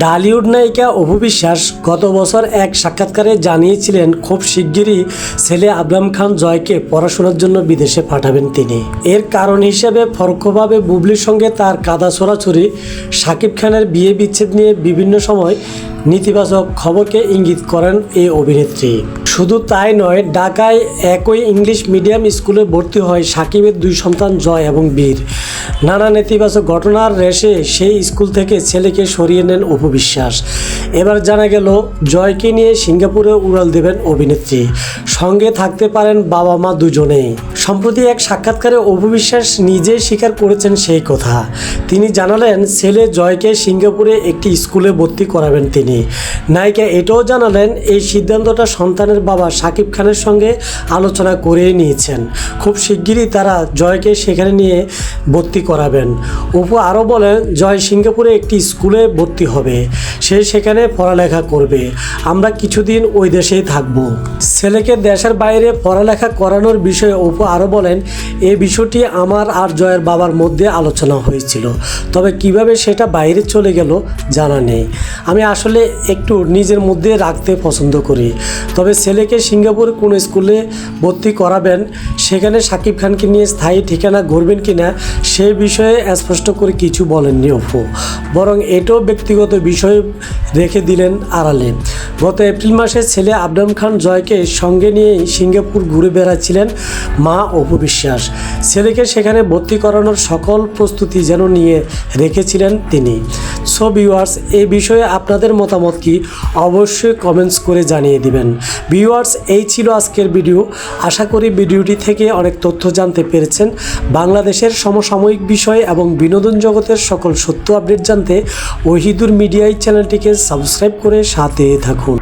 ঢালিউড নায়িকা অভু বিশ্বাস গত বছর এক সাক্ষাৎকারে জানিয়েছিলেন, খুব শিগগিরই ছেলে আবরাম খান জয়কে পড়াশোনার জন্য বিদেশে পাঠাবেন তিনি। এর কারণ হিসেবে পরোক্ষভাবে বুবলির সঙ্গে তার কাদা ছোড়াছড়ি, শাকিব খানের বিয়ে বিচ্ছেদ নিয়ে বিভিন্ন সময় নেতিবাচক খবরকে ইঙ্গিত করেন এই অভিনেত্রী। শুধু তাই নয়, ঢাকায় একই ইংলিশ মিডিয়াম স্কুলে ভর্তি হয় সাকিবের দুই সন্তান জয় এবং বীর। নানা নেতিবাচক ঘটনার রেশে সেই স্কুল থেকে ছেলেকে সরিয়ে নেন অপু বিশ্বাস। এবার জানা গেল, জয়কে নিয়ে সিঙ্গাপুরে উড়াল দেবেন অভিনেত্রী। সঙ্গে থাকতে পারেন বাবা মা দুজনেই। সম্প্রতি এক সাক্ষাৎকারে অপু বিশ্বাস নিজেই স্বীকার করেছেন সেই কথা। তিনি জানালেন, ছেলে জয়কে সিঙ্গাপুরে একটি স্কুলে ভর্তি করাবেন তিনি। নায়িকা এটাও জানালেন, এই সিদ্ধান্তটা সন্তানের বাবা সাকিব খানের সঙ্গে আলোচনা করেই নিয়েছেন। খুব শিগগিরই তারা জয়কে সেখানে নিয়ে ভর্তি করাবেন। অপু আরও বলেন, জয় সিঙ্গাপুরে একটি স্কুলে ভর্তি হবে। সে সেখানে পড়ালেখা করবে। আমরা কিছুদিন ওই দেশেই থাকব। ছেলেকে দেশের বাইরে পড়ালেখা করানোর বিষয়ে অপু আরও বলেন, এ বিষয়টি আমার আর জয়ের বাবার মধ্যে আলোচনা হয়েছিল। তবে কীভাবে সেটা বাইরে চলে গেল জানা নেই। আমি আসলে একটু নিজের মধ্যে রাখতে পছন্দ করি। তবে ছেলেকে সিঙ্গাপুর কোন স্কুলে ভর্তি করাবেন সেখানে সাকিব খানকে নিয়ে স্থায়ী ঠিকানা গড়বেন কিনা সে বিষয়ে স্পষ্ট করে কিছু বলেননি অপু। বরং এটাও ব্যক্তিগত বিষয় রেখে দিলেন আড়ালে। গত এপ্রিল মাসে ছেলে আবরাম খান জয়কে সঙ্গে নিয়েই সিঙ্গাপুর ঘুরে বেড়াচ্ছিলেন মা অপু বিশ্বাস। ছেলেকে সেখানে ভর্তি করানোর সকল প্রস্তুতি যেন নিয়ে রেখেছিলেন তিনি। সো ভিউয়ার্স এ বিষয়ে আপনাদের মতামত কি? অবশ্যই কমেন্টস করে জানিয়ে দিবেন। ভিউয়ার্স এই ছিল আজকের ভিডিও আশা করি ভিডিওটি থেকে অনেক তথ্য জানতে পেরেছেন। বাংলাদেশের সমসাময়িক বিষয় এবং বিনোদন জগতের সকল সত্য আপডেট জানতে ওহিদুর মিডিয়াই চ্যানেলটিকে সাবস্ক্রাইব করে সাথে থাকুন।